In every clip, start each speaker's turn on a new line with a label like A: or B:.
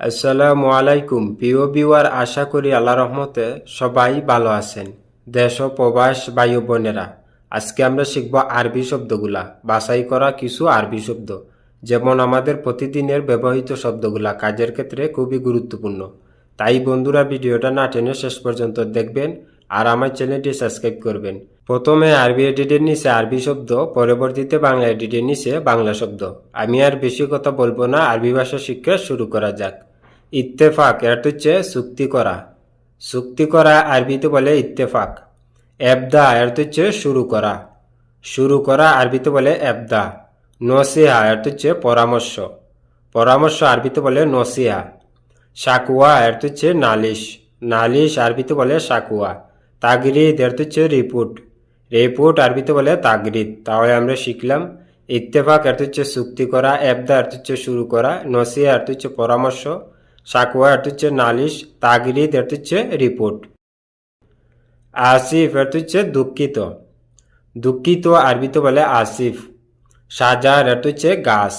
A: আসসালামু আলাইকুম, প্রিয় বিওয়ার আশা করি আল্লাহ রহমতে সবাই ভালো আছেন। দেশ ও প্রবাস বায়ু বোনেরা, আজকে আমরা শিখব আরবি শব্দগুলা, বাছাই করা কিছু আরবি শব্দ, যেমন আমাদের প্রতিদিনের ব্যবহৃত শব্দগুলা কাজের ক্ষেত্রে খুবই গুরুত্বপূর্ণ। তাই বন্ধুরা, ভিডিওটা না টেনে শেষ পর্যন্ত দেখবেন আর আমার চ্যানেলটি সাবস্ক্রাইব করবেন। প্রথমে আরবি এডিটের নিচে আরবি শব্দ, পরবর্তীতে বাংলা এডিটের নিচে বাংলা শব্দ। আমি আর বেশি কথা বলব না, আরবি ভাষা শিক্ষা শুরু করা যাক। ইত্তেফাক, এর হচ্ছে চুক্তি করা। চুক্তি করা আরবিতে বলে ইত্তেফাক। এবদা, এর হচ্ছে শুরু করা। শুরু করা আরবিতে বলে এবদা। নসিহা, এর হচ্ছে পরামর্শ। পরামর্শ আরবিতে বলে নসিহা। সাকুয়া, এর হচ্ছে নালিশ। নালিশ আরবিতে বলে সাকুয়া। তাগরিদ, এর হচ্ছে রিপোর্ট। রিপোর্ট আরবিতে বলে তাগরিদ। তাহলে আমরা শিখলাম, ইত্তেফাক এর হচ্ছে চুক্তি করা, এবদা এর হচ্ছে শুরু করা, নসিয়া এর হচ্ছে পরামর্শ, সাকুয়া এর হচ্ছে নালিশ, তাগরিদ এর হচ্ছে রিপোর্ট আসিফ এর হচ্ছে দুঃখিত। দুঃখিত আরবিতে বলে আসিফ। সাজার এর হচ্ছে গাছ।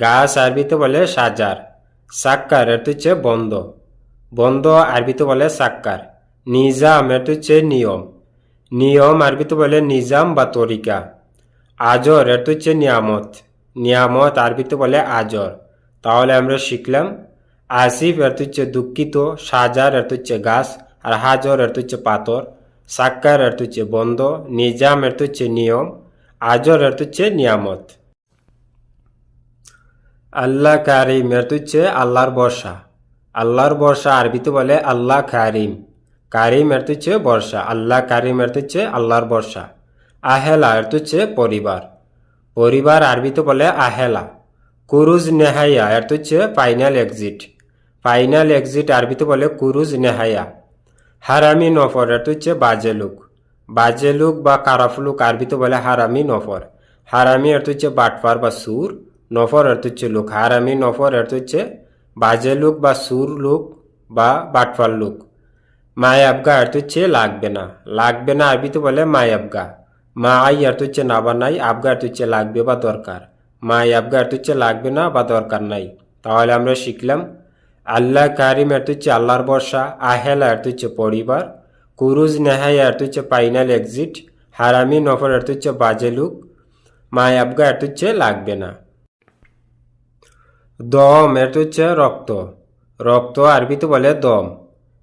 A: গাছ আরবিতে বলে সাজার। সাক্কার এর হচ্ছে বন্ধ। বন্ধ আরবিতে বলে সাক্কার। নিজাম এর হচ্ছে নিয়ম। নিয়ম আরবিতে বলে, নিজাম বা তরিকা। আজর, এর হচ্ছে নিয়ামত। নিয়ামত আরবিতে বলে, আজর। তাহলে আমরা শিখলাম, আসিফ, এর হচ্ছে দুঃখিত, সাজার, এর হচ্ছে গাছ, আর হাজর, এর হচ্ছে পাথর। সাক্কার, এর হচ্ছে বন্ধ। নিজাম, এর হচ্ছে নিয়ম। আজর, এর হচ্ছে নিয়ামত। আল্লাহ কারিম, এর হচ্ছে আল্লাহর বর্ষা আল্লাহর বর্ষা আরবিতে বলে, আল্লাহ কারিম। কারিম এর হচ্ছে বর্ষা, আল্লাহ কারিম এর হচ্ছে আল্লাহর বর্ষা। আহেলা এর হচ্ছে পরিবার। পরিবার আরবিতে বলে আহেলা। কুরুজ নেহাইয়া এর হচ্ছে ফাইনাল এক্সিট ফাইনাল এক্সিট আরবিতে বলে কুরুজ নেহাইয়া। হারামি নফর এর হচ্ছে বাজে লুক। বাজে লুক বা কারাফ লুক আরবিতে বলে হারামি নফর। হারামি এর হচ্ছে বাটপার বা সুর। নফর এর হচ্ছে লুক। হারামি নফর এর হচ্ছে বাজে লুক বা সুর লুক বা বাটফার লুক। মায় আবগা এর হচ্ছে লাগবে না লাগবে না আরবিতে বলে মায় আবগা মা আই এর হচ্ছে না বা নাই আবগা এর হচ্ছে লাগবে বা দরকার মায় আবগা এর হচ্ছে লাগবে না বা দরকার নাই তাহলে আমরা শিখলাম আল্লাহ কারিম এর হচ্ছে আল্লাহর বর্ষা আহেলা এর হচ্ছে পরিবার কুরুজ নেহাই এর হচ্ছে ফাইনাল এক্সিট হারামি নফর এর হচ্ছে বাজে লুক মায় আবগা এর হচ্ছে লাগবে না দম এর হচ্ছে রক্ত রক্ত আরবিতে বলে দম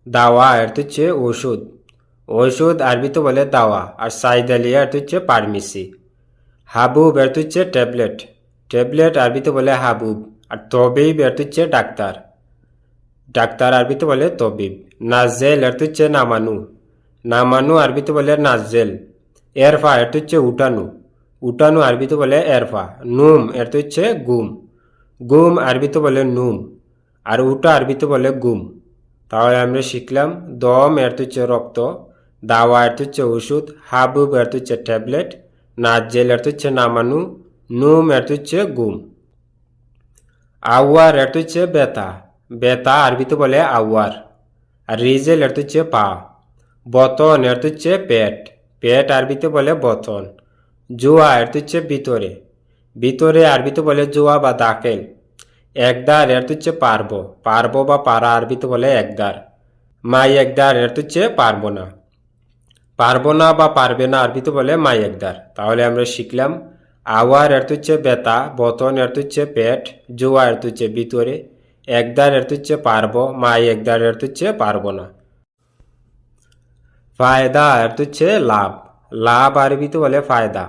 A: দাওয়া এর হচ্ছে ওষুধ ওষুধ আরবিতে বলে দাওয়া আর সাইদালিয়া এর হচ্ছে পারমিসি হাবুব এর হচ্ছে ট্যাবলেট। ট্যাবলেট আরবিতে বলে হাবুব আর তবিব এর হচ্ছে ডাক্তার। ডাক্তার আরবিতে বলে তবিব। নাজেল এর হচ্ছে নামানু। নামানু আরবিতে বলে নাজেল এরফা এর হচ্ছে উঠানু উঠানু আরবিতে বলে এরফা। নুম এর হচ্ছে গুম। গুম আরবিতে বলে নুম। আর উটা আরবিতে বলে গুম। তাহলে আমরা শিখলাম দম এর হচ্ছে রক্ত দাওয়া এর হচ্ছে ওষুধ হাবুব এর হচ্ছে ট্যাবলেট নাজেল এর হচ্ছে নামানু নুম এর হচ্ছে গুম আওয়ার এর হচ্ছে বেতা বেতা আরবিতে বলে আওয়ার আর রিজেল এর হচ্ছে পা বতন এর হচ্ছে পেট পেট আরবিতে বলে বতন জুয়া এর হচ্ছে ভিতরে ভিতরে আরবিতে বলে জুয়া বা দাকেল একদার এর হচ্ছে পারব। পারব বা পারা আরবিতে বলে একদার। মাই একদার এর হচ্ছে পারব না পারব না বা পারবে না আরবিতে বলে মাই একদার। তাহলে আমরা শিখলাম, আওয়ার এর হচ্ছে বেতা, বতন এর হচ্ছে পেট, জুয়া এর হচ্ছে ভিতরে, একদার এর হচ্ছে পারব, মাই একদার এর হচ্ছে পারব না ফায়দা এর হচ্ছে লাভ। লাভ আরবিতে বলে ফায়দা।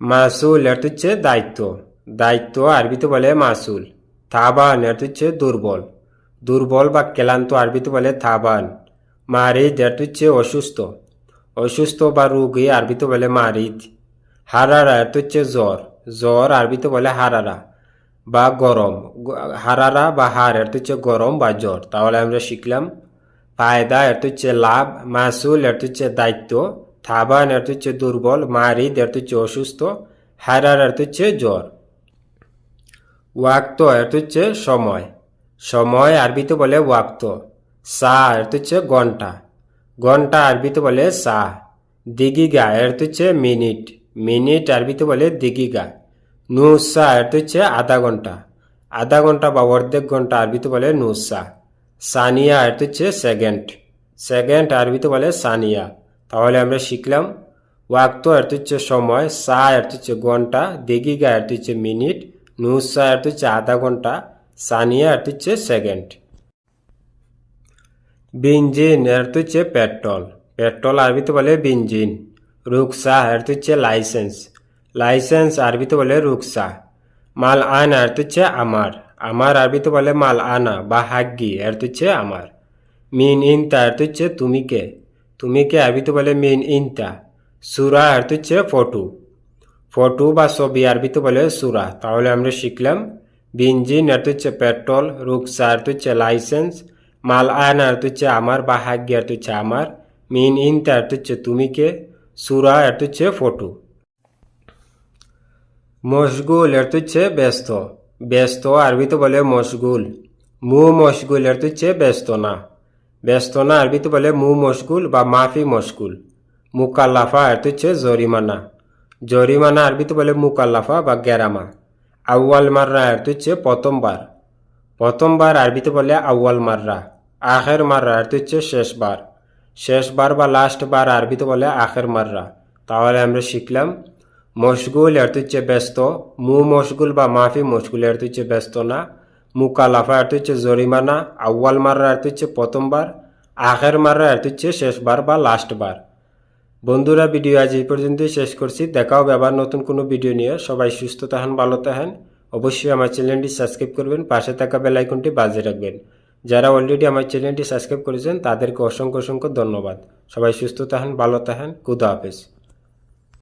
A: মাসুল এর হচ্ছে দায়িত্ব। দায়িত্ব আরবিতে বলে মাসুল, থাবান এর হচ্ছে দুর্বল। দুর্বল বা ক্লান্ত আরবিতে বলে থাবান, মারিদ এর হচ্ছে অসুস্থ। অসুস্থ বা রোগী আরবিতে বলে মারিদ। হারারা এর হচ্ছে জ্বর জ্বর আরবিতে বলে হারারা বা গরম। হারারা বা হার এর হচ্ছে গরম বা জ্বর, তাহলে আমরা শিখলাম। ফায়দা এর হচ্ছে লাভ, মাসুল এর হচ্ছে দায়িত্ব, থাবান এর হচ্ছে দুর্বল, মারিদ এর হচ্ছে অসুস্থ, হারার এর হচ্ছে জ্বর। ওয়াক্ত এর হচ্ছে সময়। সময় আরবিতে বলে ওয়াক্ত। সা এর হচ্ছে ঘণ্টা। ঘণ্টা আরবিতে বলে সা। দিগিগা এর হচ্ছে মিনিট। মিনিট আরবিতে বলে দিগিগা। নুসা এর হচ্ছে আধা ঘণ্টা। আধা ঘণ্টা বা অর্ধেক ঘণ্টা আরবিতে বলে নুসা সানিয়া এর হচ্ছে সেকেন্ড। সেকেন্ড আরবিতে বলে সানিয়া। তাহলে আমরা শিখলাম। ওয়াক্ত এর হচ্ছে সময়, সা এর হচ্ছে ঘণ্টা, দেগিগা এর হচ্ছে মিনিট নুসা হচ্ছে আধা ঘণ্টা, সানিয়া এর হচ্ছে সেকেন্ড বিঞ্জিন এর হচ্ছে পেট্রোল পেট্রোল আরবিতে বলে বিঞ্জিন রুকসা এর হচ্ছে লাইসেন্স লাইসেন্স আরবিতে বলে রুকসা মাল আন এর হচ্ছে আমার আমার আরবিতে বলে মাল আনা বা হাগ্গি এর হচ্ছে আমার মিন ইনতা এর হচ্ছে তুমি কে তুমি কে আরবিতে বলে মিন ইনতা সুরা এর হচ্ছে ফটো ফটো বা ছবি আরবিতে বলে সুরা। তাহলে আমরা শিখলাম বিঞ্জিন এর হচ্ছে পেট্রোল রুকসা এর হচ্ছে লাইসেন্স মাল আন এর হচ্ছে আমার বা হাগ্গি এর হচ্ছে আমার, মিন ইনতা এর হচ্ছে তুমি কে, সুরা এর হচ্ছে ফটো। মশগুল এর হচ্ছে ব্যস্ত। ব্যস্ত আরবিতে বলে মশগুল। মু মশগুল এর হচ্ছে ব্যস্ত না। ব্যস্ত না আরবিতে বলে মু মশগুল বা মাফি মশগুল। মুকাল্লাফা এর হচ্ছে জরিমানা। জরিমানা আরবিতে বলে মুকাল্লাফা বা গেরামা আউয়াল মাররা এর হচ্ছে প্রথমবার। প্রথমবার আরবিতে বলে আউয়াল মাররা। আখের মাররা এর হচ্ছে শেষবার। শেষবার বা লাস্ট বার আরবিতে বলে আখের মাররা। তাহলে আমরা শিখলাম, মশগুল এর হচ্ছে ব্যস্ত, মু মশগুল বা মাফি মশগুল এর হচ্ছে ব্যস্ত না। মুকালাফা এর হচ্ছে জরিমানা, আউয়াল মাররা এর হচ্ছে প্রথমবার, আখের মাররা এর হচ্ছে শেষবার বা লাস্ট বার বন্ধুরা, ভিডিও আজ এই পর্যন্তই শেষ করছি। দেখা হবে আবার নতুন কোনো ভিডিও নিয়ে। সবাই সুস্থ থাকেন, ভালো থাকেন। অবশ্যই আমার চ্যানেলটি সাবস্ক্রাইব করবেন, পাশে থাকা বেল আইকনটি বাজে রাখবেন। যারা অলরেডি আমার চ্যানেলটি সাবস্ক্রাইব করেছেন, তাদেরকে অসংখ্য অসংখ্য ধন্যবাদ। সবাই সুস্থ থাকেন, ভালো থাকেন। খুদা হাফেজ।